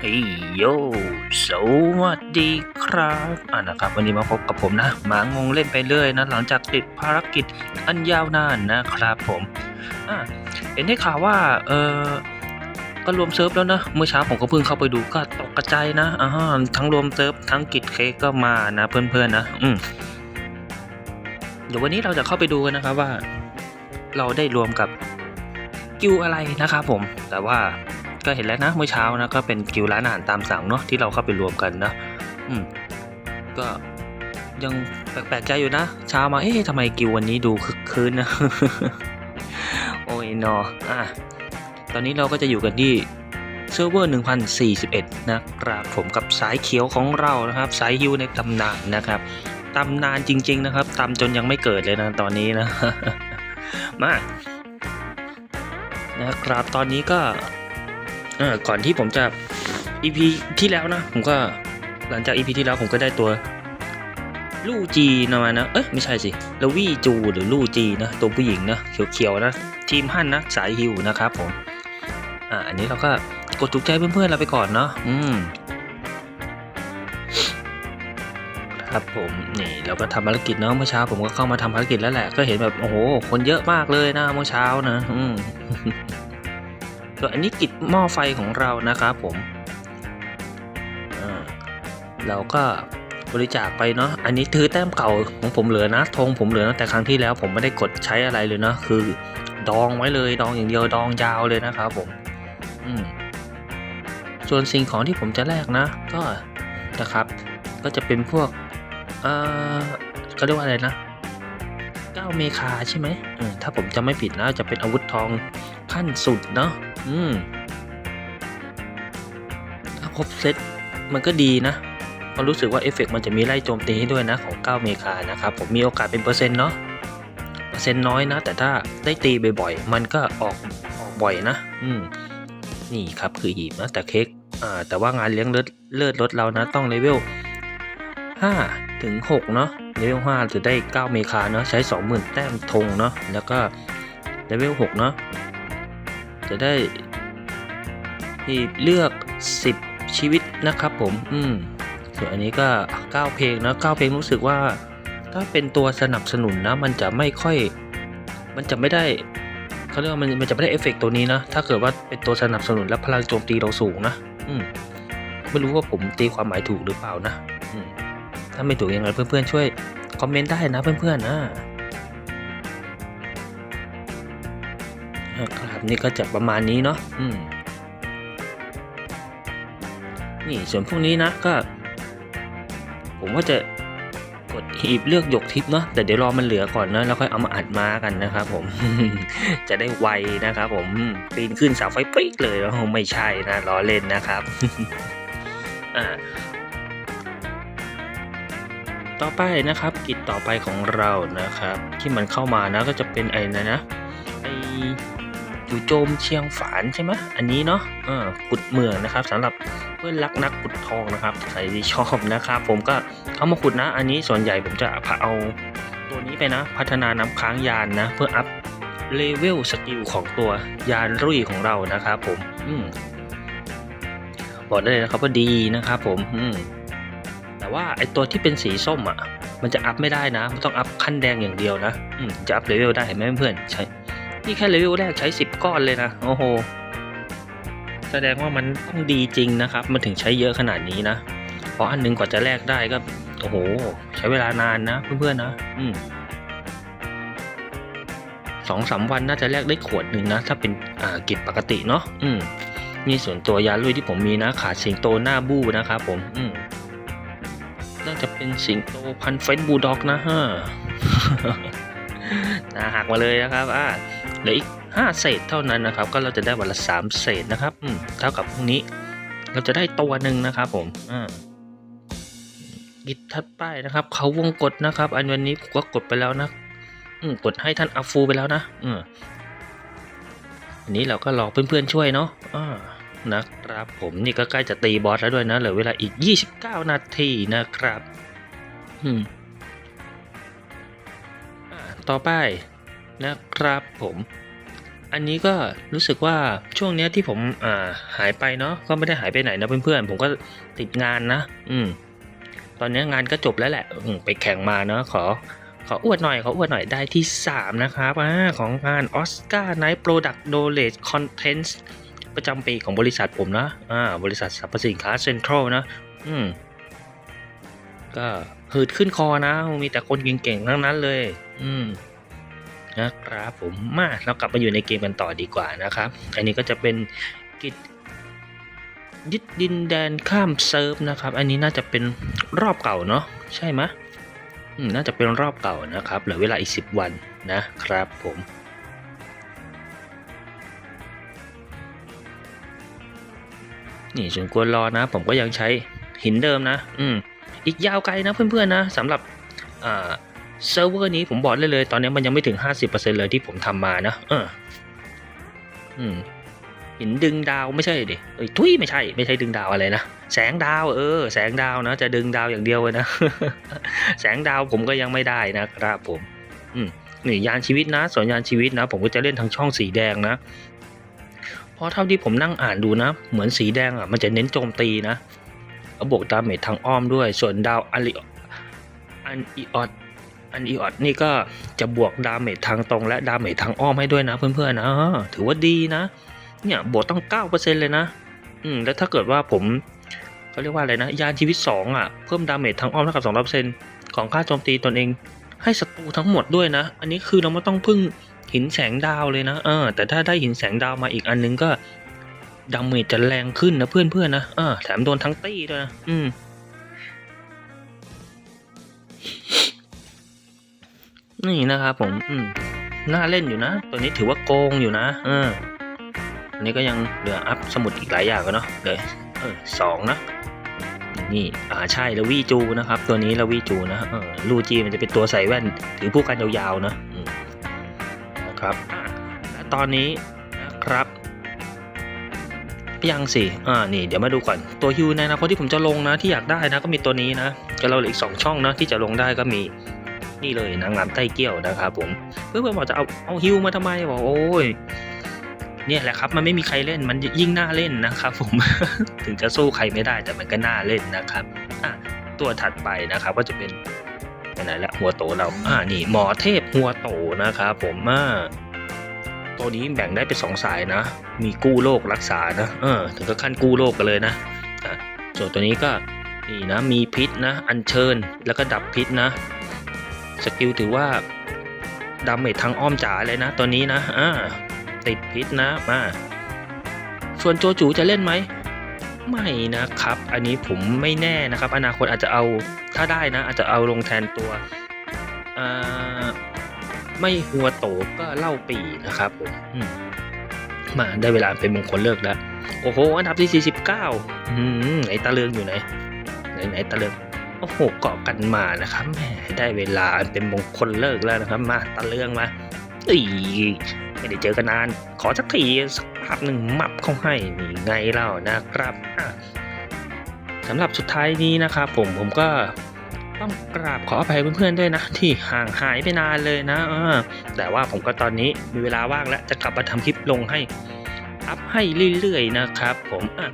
เฮ้ยโยสวัสดีครับอ่านะครับ วันนี้มาพบกับผมนะ หมางงเล่นไปเรื่อยนะ หลังจากติดภารกิจอันยาวนานนะครับผมอ่าเห็นได้ข่าวว่า เออก็รวมเซิร์ฟแล้วนะ เมื่อเช้าผมก็เพิ่งเข้าไปดูก็ตกกระจายนะอ่าทั้งรวมเซิร์ฟทั้งกิจเคกก็มานะ เพื่อนๆนะ อืมเดี๋ยววันนี้เราจะเข้าไปดูกันนะครับว่า เราได้รวมกับกิวอะไรนะครับผม แต่ว่า ก็เห็นแล้วนะเมื่อเช้านะก็เป็นกิวร้านอาหารตามสั่งเนาะที่เราเข้าไปรวมกันนะอืมก็ยังแปลกๆใจอยู่นะเช้ามาเอ๊ะทำไมกิววันนี้ดูคึกคืนนะโอ้ยนออะตอนนี้เราก็จะอยู่กันที่เซิร์ฟเวอร์1041 นะครับผมกับสายเขียวของเรานะครับสายฮิวในตำนานนะครับตำนานจริง ๆนะครับตำจนยังไม่เกิดเลยนะตอนนี้นะมานะครับตอนนี้ก็ เออก่อนที่ผมจะ EP ที่แล้วนะ ผมก็หลังจาก EP ที่แล้วผมก็ได้ตัวลู่จีนะมานะ เอ้ยไม่ใช่สิลวี่จูหรือลู่จีนะ ตัวผู้หญิงนะเขียวๆนะ ทีมฮั่นนะสายฮิวนะครับผม อ่าอันนี้เราก็กดถูกใจเพื่อนๆเราไปก่อนเนาะอืมครับผมนี่เราก็ทำภารกิจเนาะเมื่อเช้า ผมก็เข้ามาทำภารกิจแล้วแหละก็เห็นแบบโอ้โห คนเยอะมากเลยนะเมื่อเช้านะ อืม ส่วนอันนี้กิจหม้อไฟของเรานะครับผมเราก็บริจาคไปเนาะ อันนี้ถือแต้มเก่าของผมเหลือนะธงผมเหลือตั้งแต่ครั้งที่แล้วผมไม่ได้กดใช้อะไรเลยเนาะคือ ดองไว้เลยดองอย่างเดียวดองยาวเลยนะครับผม อืมส่วนสิ่งของที่ผมจะแลกนะ ก็นะครับ ก็จะเป็นพวกเอ่อเขาเรียกว่าอะไรนะก้าเมคาใช่ไหมถ้าผมจะไม่ผิดนะจะเป็นอาวุธทองขั้นสุดเนาะ อืมถ้าครบเซตมันก็ดีนะเพราะรู้สึกว่าเอฟเฟกต์มันจะมีไล่โจมตีให้ด้วยนะของ9เมคานะครับ ผมมีโอกาสเป็นเปอร์เซ็นต์เนาะเปอร์เซ็นต์น้อยนะ แต่ถ้าได้ตีบ่อยๆ มันก็ออกออกบ่อยนะ อืมนี่ครับคือหีบนะ แต่เค้กอ่าแต่ว่างานเลี้ยงเลือดเลือดรถเรานะต้องเลเวล5ถึง6เนาะเลเวล5จะได้ 9 เมคาเนาะใช้ 20,000 แต้มธงเนาะแล้วก็เลเวล6เนาะ จะได้ที่เลือก 10 ชีวิตนะครับผม อืม ส่วนอันนี้ก็ 9 เพลงนะ9เพลงรู้สึกว่า ถ้าเป็นตัวสนับสนุนนะ มันจะไม่ค่อย มันจะไม่ได้เขาเรียกว่ามันมันจะไม่ได้เอฟเฟกต์ตัวนี้นะ ถ้าเกิดว่าเป็นตัวสนับสนุนและพลังโจมตีเราสูงนะ อืม ไม่รู้ว่าผมตีความหมายถูกหรือเปล่านะ อืม ถ้าไม่ถูกยังไงเพื่อนๆช่วยคอมเมนต์ได้นะเพื่อนๆนะ ครับนี่ก็จะประมาณนี้เนาะอืมนี่ส่วนพวกนี้นะก็ ผมว่าจะกดหีบเลือกหยกทิปเนาะแต่เดี๋ยวรอมันเหลือก่อนนะแล้วค่อยเอามาอัดมากันนะครับผม จะได้ไวนะครับผมปีนขึ้นเสาไฟปิ๊กเลยแล้วไม่ใช่นะล้อเล่นนะครับอ่าต่อไปนะครับ กิจต่อไปของเรานะครับ ที่มันเข้ามานะก็จะเป็นไอ้นะนะไอ จู่โจมเชียงฝานใช่ไหมอันนี้เนาะเออขุดเมืองนะครับสำหรับเพื่อนรักนักขุดทองนะครับใครที่ชอบนะครับ ผมก็เอามาขุดนะ อันนี้ส่วนใหญ่ผมจะพเอาตัวนี้ไปนะ พัฒนาน้ำค้างยานนะ เพื่ออัพเลเวลสกิลของตัวยานรุ่ยของเรานะครับผม อืมบอกได้เลยนะครับว่าดีนะครับผม อืมแต่ว่าไอตัวที่เป็นสีส้มอะ มันจะอัพไม่ได้นะ มันต้องอัพขั้นแดงอย่างเดียวนะ อืมจะอัพเลเวลได้เห็นไหมเพื่อนใช่ นี่แค่เลเวลแรกใช้สิบก้อนเลยนะ โอ้โห แสดงว่ามันต้องดีจริงนะครับ มันถึงใช้เยอะขนาดนี้นะ เพราะอันหนึงกว่าจะแลกได้ก็ โอ้โห ใช้เวลานานนะเพื่อนๆนะ อืมสองสามวันน่าจะแลกได้ขวดหนึ่งนะ ถ้าเป็นอ่ากิจปกติเนาะอืมนี่ส่วนตัวยาลุยที่ผมมีนะขาดสิงโตหน้าบู้นะครับผม อืมน่าจะเป็นสิงโตพันเฟนบูด็อกนะฮะ นะหักมาเลยนะครับอ่าเหลืออีกห้าเศษเท่านั้นนะครับ ก็เราจะได้วันละสามเศษนะครับอืมเท่ากับพรุ่งนี้ เราจะได้ตัวหนึ่งนะครับผมอ่ากิจทัดป้ายนะครับ เขาวงกดนะครับ อันวันนี้ผมก็กดไปแล้วนะอืมกดให้ท่านอาฟูไปแล้วนะอืมอันนี้เราก็รอเพื่อนๆช่วยเนาะอ่านะครับผมนี่ก็ใกล้จะตีบอสแล้วด้วยนะเหลือเวลาอีก 29 นาทีนะครับ อืม ต่อไปนะครับผมอันนี้ก็รู้สึกว่าช่วงเนี้ยที่ผมอ่าหายไปเนาะก็ไม่ได้หายไปไหนนะเพื่อนๆผมก็ติดงานนะ อืม ตอนนี้งานก็จบแล้วแหละอืไปแข่งมาเนาะขอ ขออวดหน่อยขออวดหน่อยได้ที่ 3 นะครับอของงาน Oscar Night Product Knowledge Contents ประจำปีของบริษัทผมนะอ่าบริษัทสรรพสินค้าเซ็นทรัลนะ อืม ก็ หืดขึ้นคอนะ มีแต่คนเก่งๆทั้งนั้นเลย อืมนะครับผมมาเรากลับมาอยู่ในเกมกันต่อดีกว่านะครับ อันนี้ก็จะเป็นกิจยึดดินแดนข้ามเซิร์ฟนะครับ อันนี้น่าจะเป็นรอบเก่าเนาะใช่ไหมน่าจะเป็นรอบเก่านะครับเหลือเวลาอีกสิบวันนะครับผมนี่ส่วนกวนรอนะ ผมก็ยังใช้หินเดิมนะ อืม อีกยาวไกลนะเพื่อนๆนะสำหรับเซิร์ฟเวอร์นี้ผมบอกเลยเลย ตอนนี้มันยังไม่ถึง 50%เลยที่ผมทำมานะเอออืมหินดึงดาวไม่ใช่ดิเอ้ยทุยไม่ใช่ไม่ใช่ดึงดาวอะไรนะแสงดาวเออ แสงดาวนะ จะดึงดาวอย่างเดียวเลยนะ แสงดาวผมก็ยังไม่ได้นะครับผม อืมนี่ยานชีวิตนะส่วนยานชีวิตนะ ผมก็จะเล่นทางช่องสีแดงนะเพราะเท่าที่ผมนั่งอ่านดูนะ เหมือนสีแดงอะมันจะเน้นโจมตีนะ บวกดาเมจทางอ้อมด้วย ส่วนดาวอันลิอันอีออดอันอีออดนี่ก็จะบวกดาเมจทางตรงและดาเมจทางอ้อมให้ด้วยนะเพื่อนๆนะถือว่าดีนะ เนี่ยบวกตั้ง 9%เลยนะ อืมแล้วถ้าเกิดว่าผมเขาเรียกว่าอะไรนะ ยานชีวิต 2 อะ เพิ่มดาเมจทางอ้อมเท่ากับ2%ของค่าโจมตีตนเอง ให้ศัตรูทั้งหมดด้วยนะ อันนี้คือเราไม่ต้องพึ่งหินแสงดาวเลยนะ เออ แต่ถ้าได้หินแสงดาวมาอีกอันนึงก็ ดาเมจจะแรงขึ้นนะเพื่อนๆนะเออแถมโดนทั้งตี้ด้วยนะอืมนี่นะครับผม อืมน่าเล่นอยู่นะ ตัวนี้ถือว่าโกงอยู่นะเอออันนี้ก็ยังเหลืออัพสมุดอีกหลายอย่างกันเนาะเลยเออสองนะ นี่ อ่าใช่ล้ววีจูนะครับ ตัวนี้ล้ววีจูนะเออลูจีมันจะเป็นตัวใส่แว่น ถือผู้กันยาวๆนะนะครับและตอนนี้ ยังสิอ่านี่เดี๋ยวมาดูก่อน ตัวฮิวในอนาคตที่ผมจะลงนะที่อยากได้นะก็มีตัวนี้นะก็เราเหลืออีกสองช่องนะที่จะลงได้ก็มีนี่เลยนางงามใต้เกี้ยวนะครับผมเพื่อนๆบอกจะเอาเอาฮิวมาทำไมบอกโอ้ยเนี่ยแหละครับมันไม่มีใครเล่นมันยิ่งน่าเล่นนะครับผมถึงจะสู้ใครไม่ได้แต่มันก็น่าเล่นนะครับอะตัวถัดไปนะครับก็จะเป็นไปไหนละหัวโตเราอ่านี่หมอเทพหัวโตนะครับผมอ่า ตัวนี้แบ่งได้เป็นสองสายนะ มีกู้โรครักษานะ เออ ถึงก็ขั้นกู้โรคกันเลยนะอะส่วนตัวนี้ก็นี่นะ มีพิษนะ อัญเชิญ แล้วก็ดับพิษนะ สกิลถือว่าดาเมจทางอ้อมจ๋าเลยนะ ตัวนี้นะ อ่า ติดพิษนะ มา ส่วนโจจูจะเล่นไหม ไม่นะครับ อันนี้ผมไม่แน่นะครับ อนาคตอาจจะเอา ถ้าได้นะ อาจจะเอาลงแทนตัว อ่า ไม่หัวโตก็เล่าปีนะครับผมอืมมาได้เวลาเป็นมงคลเลิกแล้ว โอ้โห อันดับที่ 49อืมไหนตะเลืองอยู่ไหน ไหนไหนตะเลืองโอ้โหเกาะกันมานะครับแหมได้เวลาอันเป็นมงคลเลิกแล้วนะครับ มาตะเลืองมาอีไม่ได้เจอกันนาน ขอสักทีสักภาพหนึ่งมับเข้าให้นี่ไงเล่านะครับอะสำหรับสุดท้ายนี้นะครับผมผมก็ ต้องกราบขออภัยเพื่อนๆด้วยนะ ที่ห่างหายไปนานเลยนะแต่ว่าผมก็ตอนนี้มีเวลาว่างแล้วจะกลับมาทำคลิปลงให้อัพให้เรื่อยๆนะครับ ผมอะ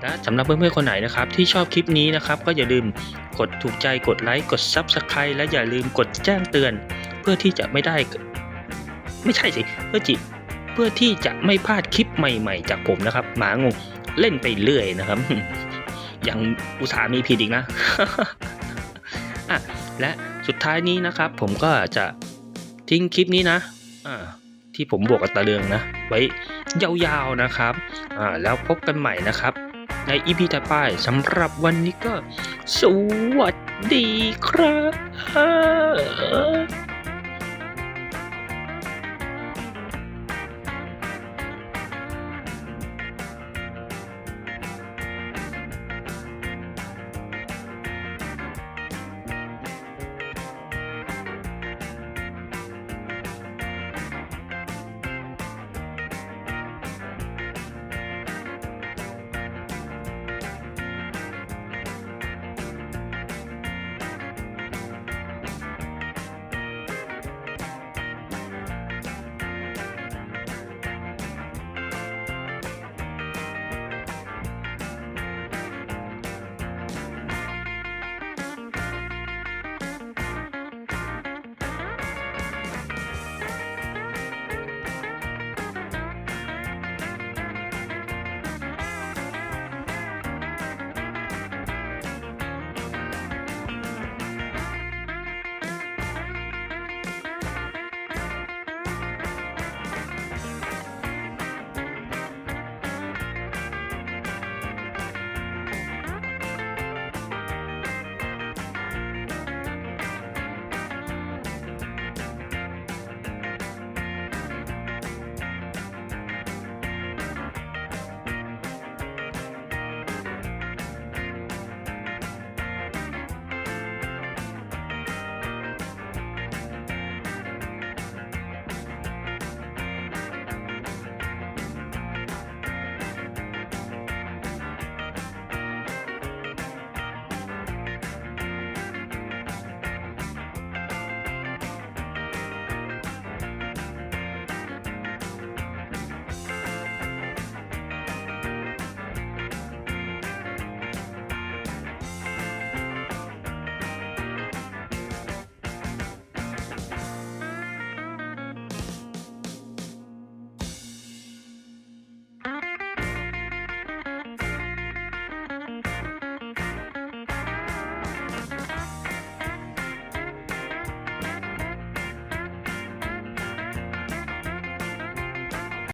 และสำหรับเพื่อนๆคนไหนนะครับ ที่ชอบคลิปนี้นะครับ ก็อย่าลืมกดถูกใจกดไลค์กด Subscribe และอย่าลืมกดแจ้งเตือน เพื่อที่จะไม่ได้ ไม่ใช่สิเพื่อจิเพื่อที่จะไม่พลาดคลิปใหม่ๆ จากผมนะครับ หมางงเล่นไปเรื่อยนะครับ ยังอุตส่าห์มีผิดอีกนะ อะและสุดท้ายนี้นะครับผมก็จะทิ้งคลิปนี้นะอ่าที่ผมบวกกับตะเลืองนะ ไว้ยาวๆนะครับอ่าแล้วพบกันใหม่นะครับ ในอีพีต่อไปสำหรับวันนี้ก็ สวัสดีครับ